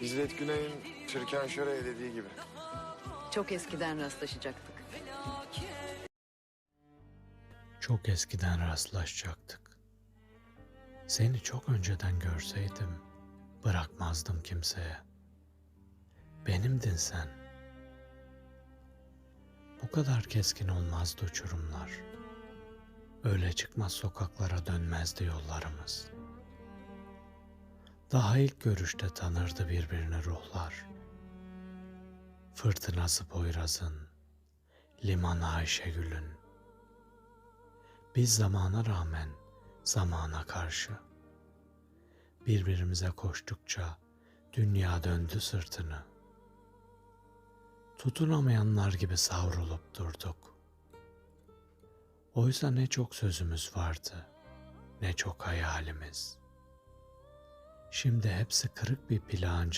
İzzet Güney'in Türkan Şoray'a dediği gibi. Çok eskiden rastlaşacaktık. Çok eskiden rastlaşacaktık. Seni çok önceden görseydim bırakmazdım kimseye. Benimdin sen. Bu kadar keskin olmazdı uçurumlar. Öyle çıkmaz sokaklara dönmezdi yollarımız. Daha ilk görüşte tanırdı birbirini ruhlar. Fırtınası Poyraz'ın, limanı Ayşegül'ün, biz zamana rağmen zamana karşı birbirimize koştukça dünya döndü sırtını. Tutunamayanlar gibi savrulup durduk. Oysa ne çok sözümüz vardı, ne çok hayalimiz. Şimdi hepsi kırık bir plancı